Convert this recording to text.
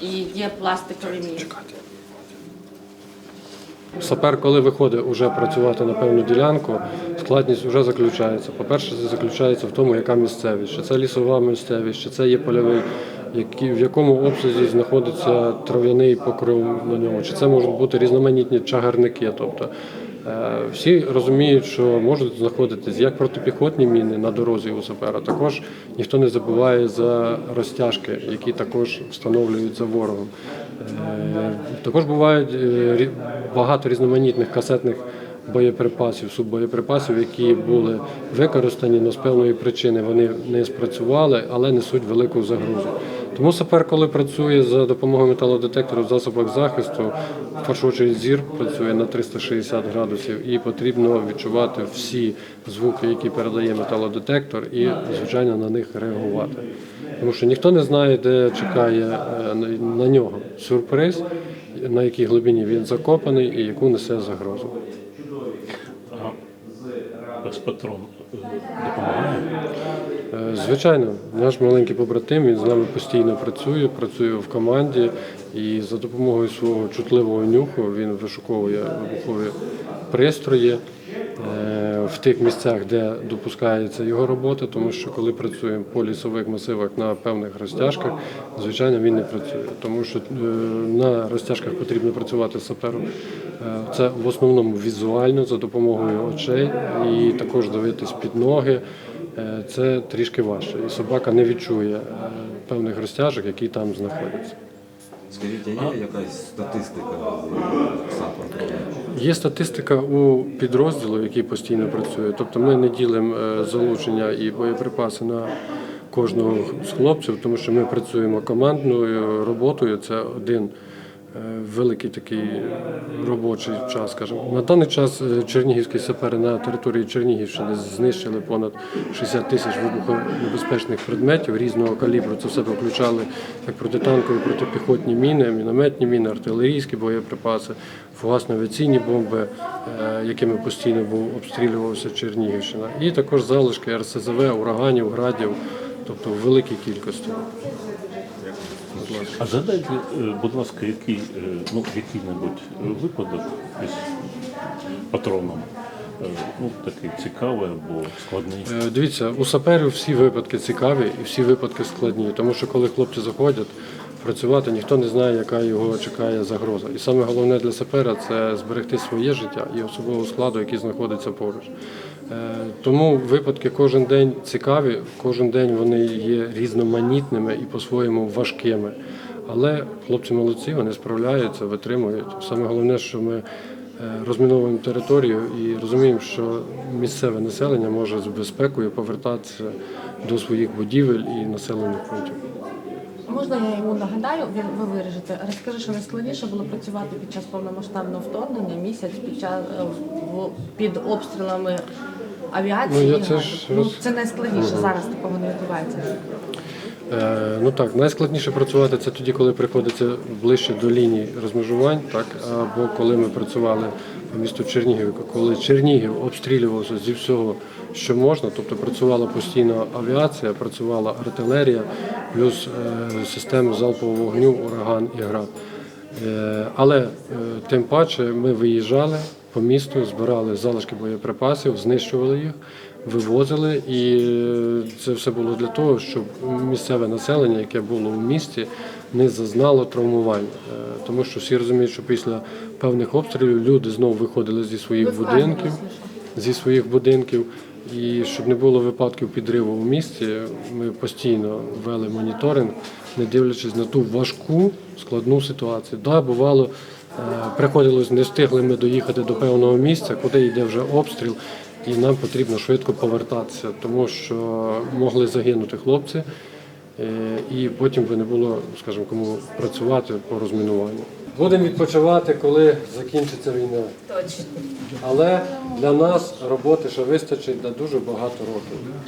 І є пластикові мішки. Сапер, коли виходить уже працювати на певну ділянку, складність вже заключається. По-перше, це заключається в тому, яка місцевість, чи це лісова місцевість, чи це є польовий, які, в якому обсязі знаходиться трав'яний покрив на ньому, чи це можуть бути різноманітні чагарники. тобто всі розуміють, що можуть знаходитись як протипіхотні міни на дорозі у сапера. Також ніхто не забуває за розтяжки, які також встановлюють за ворогом. Е, Також бувають е, багато різноманітних касетних боєприпасів, суббоєприпасів, які були використані, але з певної причини вони не спрацювали, але несуть велику загрозу. Тому сапер, коли працює за допомогою металодетектору в засобах захисту, в зір працює на 360 градусів, і потрібно відчувати всі звуки, які передає металодетектор, і звичайно на них реагувати. Тому що ніхто не знає, де чекає е, на нього сюрприз, на якій глибині він закопаний і яку несе загрозу. А спецпатрон е, допомагає? Е, Звичайно, наш маленький побратим він з нами постійно працює, працює в команді і за допомогою свого чутливого нюху він вишуковує вибухові пристрої е, в тих місцях, де допускається його робота, тому що коли працюємо по лісових масивах на певних розтяжках, звичайно, він не працює, тому що е, на розтяжках потрібно працювати сапером. Е, Це в основному візуально за допомогою очей і також дивитись під ноги. Е, Це трішки важче, і собака не відчує певних розтяжок, які там знаходяться. Скажіть, а є якась статистика? Є статистика у підрозділу, який постійно працює. Тобто ми не ділимо е, залучення і боєприпаси на кожного з хлопців, тому що ми працюємо командною роботою. Це один великий такий робочий час. Скажімо. На даний час е, чернігівські сапери на території Чернігівщини знищили понад 60 тисяч вибухонебезпечних предметів різного калібру. Це в себе включали як протитанкові, протипіхотні міни, мінометні міни, артилерійські боєприпаси, фугасно-авіаційні бомби, е, якими постійно був обстрілювався Чернігівщина, і також залишки РСЗВ, ураганів, градів, тобто в великій кількості. А згадайте, е, будь ласка, який, е, ну, який-небудь е, випадок із патроном, ну, такий цікавий або складний. Дивіться, у саперів всі випадки цікаві і всі випадки складні, тому що коли хлопці заходять працювати, ніхто не знає, яка його чекає загроза. І саме головне для сапера це зберегти своє життя і особового складу, який знаходиться поруч. Е, Тому випадки кожен день цікаві, кожен день вони є різноманітними і по-своєму важкими. Але хлопці молодці, вони справляються, витримують. Саме головне, що ми е, розміновуємо територію і розуміємо, що місцеве населення може з безпекою повертатися до своїх будівель і населених пунктів. Можна я йому нагадаю, він ви виріжете. Розкажи, що найскладніше було працювати під час повномасштабного вторгнення, місяць під час е, в- під обстрілами авіації. Ну, я це ж ну, роз- це найскладніше зараз такого не відбувається. Е, ну так, найскладніше працювати це тоді, коли приходиться ближче до лінії розмежувань, так або коли ми працювали місту Чернігів, коли Чернігів обстрілювався зі всього, що можна, тобто працювала постійно авіація, працювала артилерія, плюс е, системи залпового вогню, ураган і град. Е, Але е, тим паче ми виїжджали по місту, збирали залишки боєприпасів, знищували їх, вивозили, і це все було для того, щоб місцеве населення, яке було в місті, не зазнало травмувань. Е, Тому що всі розуміють, що після певних обстрілів люди знову виходили зі своїх будинків, зі своїх будинків. І щоб не було випадків підриву в місті, ми постійно вели моніторинг, не дивлячись на ту важку складну ситуацію. Да, бувало, е, приходилось, не встигли ми доїхати до певного місця, куди йде вже обстріл, і нам потрібно швидко повертатися, тому що могли загинути хлопці, і потім би не було, скажімо, кому працювати по розмінуванню. Будемо відпочивати, коли закінчиться війна. Точно. Але для нас роботи ще вистачить на дуже багато років.